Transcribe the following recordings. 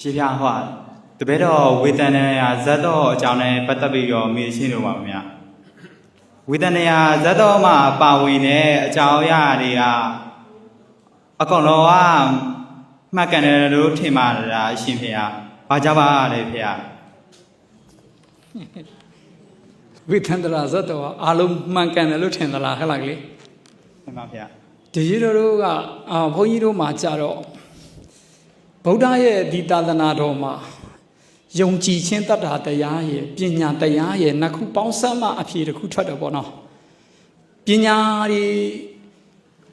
ရှိပြဟောတပည့်တော်ဝေဒနာယဇတ်တော်အကြောင်းနဲ့ပတ်သက်ပြီးတော့မေးရှင်းလို့ပါဗျာဝေဒနာယဇတ်တော်မှာပါဝင်တဲ့အကြောင်းအရာတွေကအကောင်တော်ကမှတ်ကန်တယ်လို့ထင်ပါလားအရှင်ဖေဟာဘာကြပါလဲဖေဟာဝိသန္တရာဇတ်တော်ကအာလုံးမှန်ကန်တယ်လို့ထင်သလားဟဲ့လားကလေးမှန်ပါဖေဟာဒီကြီးတို့တို့ကအာဘုန်းကြီးတို့မှာကြတော့ ဗုဒ္ဓရဲ့ဒီသာသနာတော်မှာယုံကြည်ခြင်းတတ္တာတရားရဲ့ပညာတရားရဲ့နှစ်ခုပေါင်းစပ်မှအဖြေတစ်ခုထွက်တယ်ပေါ့နော်ပညာတွေ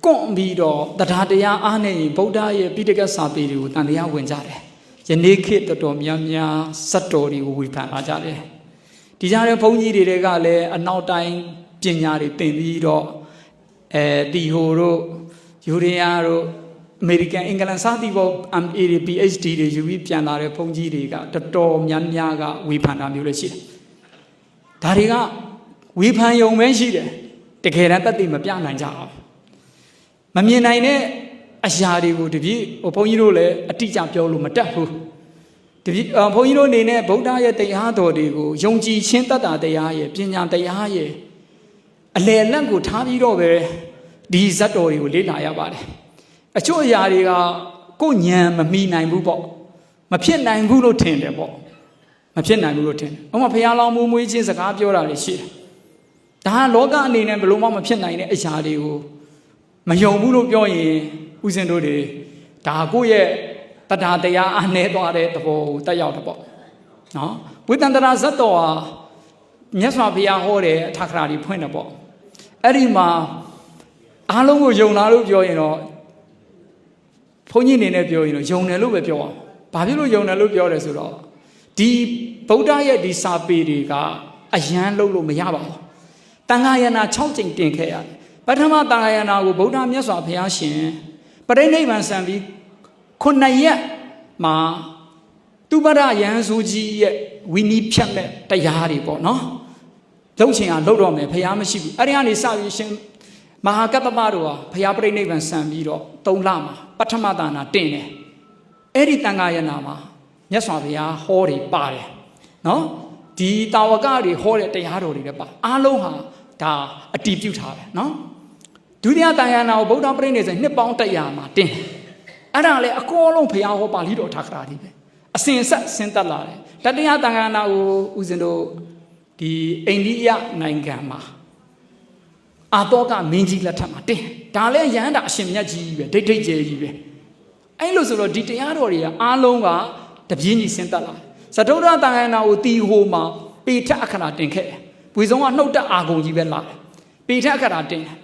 ကွန့်ပြီးတော့တရားတရားအားနဲ့ရင်ဗုဒ္ဓရဲ့ပိဋကတ်စာပေတွေကိုတန်တရားဝင်ကြတယ်ယနေ့ခေတ်တော်တော်များများဇတ်တော်တွေကိုဝေဖန်လာကြတယ်ဒီကြားတဲ့ဘုန်းကြီးတွေကလည်းအနောက်တိုင်းပညာတွေသင်ပြီးတော့အဲဒီဟိုတို့ယူရီးယားတို့ အမေရိကန်အင်္ဂလန်စသည်ပေါ် MA တွေ PhD တွေယူပြီးပြန်လာတဲ့ဘုန်းကြီးတွေကတော်တော်များများကဝေဖန်တာမျိုးလည်းရှိတယ်။ဒါတွေကဝေဖန်ယုံပဲရှိတယ်။တကယ်တမ်းတတ်သိမပြနိုင်ကြအောင်။မမြင်နိုင်တဲ့အရာတွေကိုတပြည့်ဟိုဘုန်းကြီးတို့လည်းအတိအကျပြောလို့မတတ်ဘူး။တပြည့်အဘုန်းကြီးတို့အနေနဲ့ဗုဒ္ဓရဲ့တရားတော်တွေကိုယုံကြည်ခြင်းတတ်တာတရားရဲ့ပညာတရားရဲ့အလယ်လက်ကိုထားပြီးတော့ပဲဒီဇတ်တော်တွေကိုလေ့လာရပါတယ် အချို့အရာတွေကကိုယ်ညံမမီနိုင်ဘူးပေါ့မဖြစ်နိုင်ဘူးလို့ထင်တယ်ပေါ့မဖြစ်နိုင်ဘူးလို့ထင်တယ်ဥပမာဖះလောင်းမူမွေးချင်းစကားပြောတာတွေရှိတယ်ဒါကလောကအနေနဲ့ဘယ်လို့မှမဖြစ်နိုင်တဲ့အရာတွေကိုမယုံဘူးလို့ပြောရင်ဥစဉ်တို့တွေဒါကိုယ့်ရဲ့တရားတရားအနှဲသွားတဲ့သဘောကိုတက်ရောက်တယ်ပေါ့နော်ဝိတ္တန္တရာဇတ်တော်ဟာမြတ်စွာဘုရားဟောတဲ့အထာခရာတွေဖွင့်တယ်ပေါ့အဲ့ဒီမှာအားလုံးကိုယုံလာလို့ပြောရင်တော့ဘု န်းကြီးအနေနဲ့ပြောရင်တော့ယုံတယ်လို့ပဲပြောအောင်။ဘာဖြစ်လို့ယုံတယ်လို့ပြောတယ်ဆိုတော့ဒီဗုဒ္ဓရဲ့ဒီစာပေတွေကအယမ်းလုံးလို့မရပါဘူး။တန်ခါယနာ6ကြိမ်တင်ခဲ့ရတယ်။ပထမတန်ခါယနာကိုဗုဒ္ဓမြတ်စွာဘုရားရှင်ပရိနိဗ္ဗာန်ဆံပြီးခုနှစ်ရက်မှာသူပရယံစုကြီးရဲ့ဝိနည်းဖြတ်မဲ့တရားတွေပေါ့နော်။လုံချင်အောင်လှုပ်တော့မယ်ဖះမရှိဘူးအဲ့ဒီကနေစပြီးရှင် မဟာကတ္တမတို့ဟာဖះပြိဋိဘံဆံပြီးတော့၃လမှာပထမဒါနာတင်တယ်အဲ့ဒီတန်ခါယနာမှာမြတ်စွာဘုရားဟောတွေပါတယ်နော်ဒီတာဝကတွေဟောတဲ့တရားတော်တွေလည်းပါအားလုံးဟာဒါအတီးပြုတ်ထားပဲနော်ဒုတိယတန်ခါယနာကိုဗုဒ္ဓပြိဋိနေဆိုနှစ်ပေါင်း100မှာတင်အဲ့ဒါလည်းအကောလုံးဘုရားဟောပါဠိတော်ထာခရာတွေပဲအစဉ်ဆက်ဆင်းသက်လာတယ်တတိယတန်ခါယနာကိုဦးဇင်းတို့ဒီအိန္ဒိယနိုင်ငံမှာ အာတောကမင်းကြီးလက်ထက်မှာတင်ဒါလည်းရဟန္တာအရှင်မြတ်ကြီးပဲဒိတ်ဒိတ်ကျဲကြီးပဲအဲ့လိုဆိုတော့ဒီတရားတော်တွေကအားလုံးကတပြင်းကြီးဆင်းသက်လာတယ်သဒ္ဒရတန်ခန္ဓာကိုတီဟိုမှာပေထအခရာတင်ခဲ့တယ်ဘွေဆုံးကနှုတ်တက်အာဂုံကြီးပဲလာတယ်ပေထအခရာတင်တယ်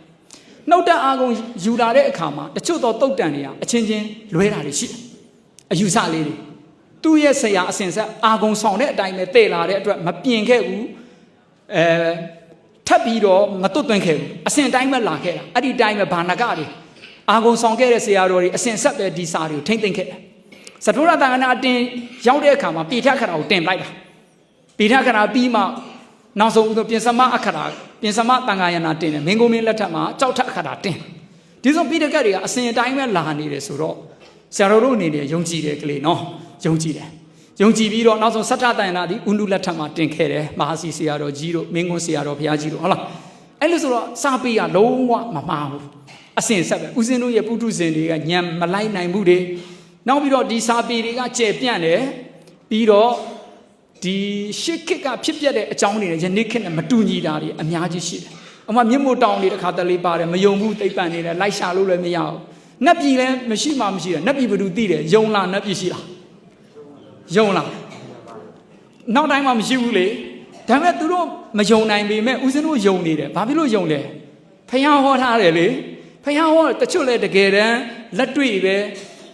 နှုတ်တက်အာဂုံယူလာတဲ့အခါမှာတချို့တော့တုတ်တန်တွေကအချင်းချင်းလွဲတာတွေရှိတယ်အယူဆလေးတွေသူ့ရဲ့ဆရာအစဉ်ဆက်အာဂုံဆောင်တဲ့အတိုင်းပဲတည်လာတဲ့အတွက်မပြင်ခဲ့ဘူးအဲ ထပ်ပြီးတော့မတွတ်သွင်းခဲ့ဘူးအစဉ်တိုင်းပဲလာခဲ့တာအဲ့ဒီတိုင်းပဲဘာနကတွေအာဂုံဆောင်ခဲ့တဲ့ဆရာတော်တွေအစဉ်ဆက်ပဲဒီစာတွေကိုထိမ့်သိမ့်ခဲ့တယ်သထုရတန်ခဏအတင်ရောက်တဲ့အခါမှာပိဋကခရာကိုတင်လိုက်တာပိဋကခရာပြီးမှနောက်ဆုံးဦးဆုံးပြင်စမအခရာပြင်စမတန်ခါယနာတင်တယ်မင်းကုန်းမင်းလက်ထက်မှာကြောက်ထအခရာတင်ဒီဆုံးပိဋကတွေကအစဉ်တိုင်းပဲလာနေတယ်ဆိုတော့ဆရာတော်တို့အနေနဲ့ယုံကြည်တယ်ကလေးနော်ယုံကြည်တယ် ယုံကြည်ပြီးတော့နောက်ဆုံးစတ္ထတန်နာဒီဥန္ဒုလက်ထက်မှာတင်ခဲ့တယ်မဟာစီဆရာတော်ကြီးတို့မင်းကွန်းဆရာတော်ဘုရားကြီးတို့ဟုတ်လားအဲ့လိုဆိုတော့စာပေကလုံးဝမမှားဘူးအစဉ်ဆက်ပဲဦးဇင်းတို့ရဲ့ပုထုဇဉ်တွေကညံမလိုက်နိုင်ဘူးတွေနောက်ပြီးတော့ဒီစာပေတွေကကျယ်ပြန့်တယ်ပြီးတော့ဒီရှစ်ခေတ်ကဖြစ်ပျက်တဲ့အကြောင်းတွေနဲ့ယနေ့ခေတ်နဲ့မတူညီတာတွေအများကြီးရှိတယ်အမှမြင့်မို့တောင်းတွေတစ်ခါတလေပါတယ်မယုံဘူးသိပ်ပန်နေတယ်လိုက်ရှာလို့လည်းမရဘူးနတ်ပြည်လည်းမရှိမှမရှိတယ်နတ်ပြည်ဘယ်သူသိတယ်ယုံလားနတ်ပြည်ရှိလား ယုံလားနောက်တိုင်းမှမရှိဘူးလေဒါပေမဲ့သူတို့မယုံနိုင်ပေမဲ့ဦးဇင်းတို့ယုံနေတယ်ဘာဖြစ်လို့ယုံလဲဖះဟောထားတယ်လေဖះဟောတချို့လဲတကယ်တမ်းလက်တွေ့ပဲ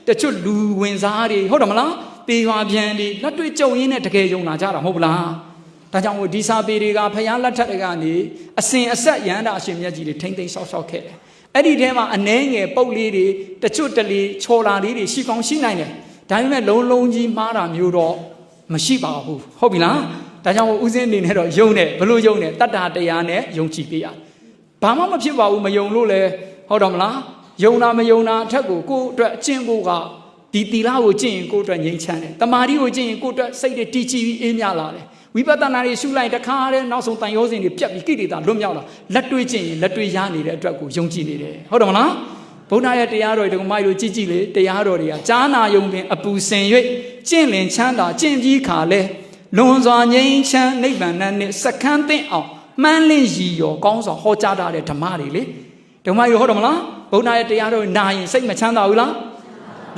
တချို့လူဝင်စားတွေဟုတ်တယ်မလားပေရွာပြန်တွေလက်တွေ့ကြုံရင်းနဲ့တကယ်ယုံလာကြတာမဟုတ်ဘူးလားဒါကြောင့်မို့ဒီစာပေတွေကဖះလက်ထက်တွေကနေအစဉ်အဆက်ရဟန္တာအရှင်မြတ်ကြီးတွေထိမ့်သိမ်းရှောက်ရှောက်ခဲ့တယ်အဲ့ဒီထဲမှာအနှဲငယ်ပုတ်လေးတွေတချို့တလေချော်လာလေးတွေရှိကောင်းရှိနိုင်တယ် ဒါပေမဲ့လုံးလုံးကြီးမှားတာမျိုးတော့မရှိပါဘူးဟုတ်ပြီလားဒါကြောင့်မို့ဦးစင်းအနေနဲ့တော့ယုံတယ်ဘလို့ယုံတယ်တတ္တာတရားနဲ့ယုံကြည်ပေးရတယ်ဘာမှမဖြစ်ပါဘူးမယုံလို့လဲဟုတ်တော့မလားယုံတာမယုံတာအထက်ကိုကိုယ့်အတွက်အကျင့်ဖို့ကဒီတီလာကိုကျင့်ရင်ကိုယ့်အတွက်ငြိမ်းချမ်းတယ်တမာတိကိုကျင့်ရင်ကိုယ့်အတွက်စိတ်တွေတည်ကြည်ပြီးအေးမြလာတယ်ဝိပဿနာတွေရှုလိုက်တခါတည်းနောက်ဆုံးတန်ရောစင်တွေပြတ်ပြီးကိလေသာလွတ်မြောက်လာလက်တွေ့ကျင့်ရင်လက်တွေ့ရနေတဲ့အတွက်ကိုယုံကြည်နေတယ်ဟုတ်တယ်မလား ဘုရားရဲ့တရားတော်တွေဒီမိုက်တို့ကြည်ကြည်လေတရားတော်တွေကကြားနာယုံပင်အပူစင်၍ကျင့်လင်ချမ်းသာကျင့်ပြီးခါလဲလွန်စွာငြိမ်းချမ်းနိဗ္ဗာန်နဲ့စက္ကန့်သိမ့်အောင်မှန်းလင့်ရည်ရောကောင်းစွာဟောကြားထားတဲ့ဓမ္မတွေလေဓမ္မတွေဟုတ်တယ်မလားဘုရားရဲ့တရားတော်နာရင်စိတ်မချမ်းသာဘူးလား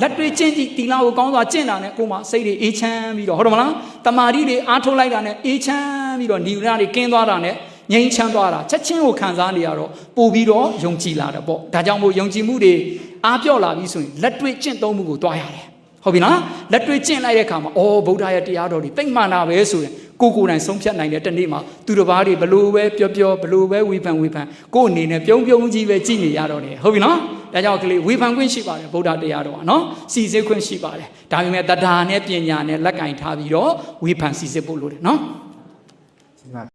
လက်တွေ့ကျင့်ကြည့်တီလာကိုကောင်းစွာကျင့်တာနဲ့ကိုယ်မှာစိတ်တွေအေးချမ်းပြီးတော့ဟုတ်တယ်မလားတမာတိတွေအားထုတ်လိုက်တာနဲ့အေးချမ်းပြီးတော့និဝရဏတွေကင်းသွားတာနဲ့ ငြိမ်းချမ်းသွားတာချက်ချင်းကိုခံစားနေရတော့ပို့ပြီးတော့ယုံကြည်လာတယ်ပေါ့ဒါကြောင့်မို့ယုံကြည်မှုတွေအားပြော့လာပြီဆိုရင်လက်တွေ့ကျင့်သုံးမှုကိုတွားရတယ်ဟုတ်ပြီနော်လက်တွေ့ကျင့်လိုက်တဲ့အခါမှာအော်ဗုဒ္ဓရဲ့တရားတော်တွေတိတ်မှန်တာပဲဆိုရင်ကိုယ်ကိုယ်တိုင်ဆုံးဖြတ်နိုင်တဲ့တနေ့မှာသူတစ်ပါးတွေဘလို့ပဲပြောပြောဘလို့ပဲဝေဖန်ဝေဖန်ကိုယ်အနေနဲ့ပြုံးပြုံးကြီးပဲကြည်နေရတော့တယ်ဟုတ်ပြီနော်ဒါကြောင့်ကလေးဝေဖန်ခွင့်ရှိပါတယ်ဗုဒ္ဓတရားတော်ကနော်စီစစ်ခွင့်ရှိပါတယ်ဒါပေမဲ့တဒါနဲ့ပညာနဲ့လက်ကင်ထားပြီးတော့ဝေဖန်စီစစ်ဖို့လိုတယ်နော်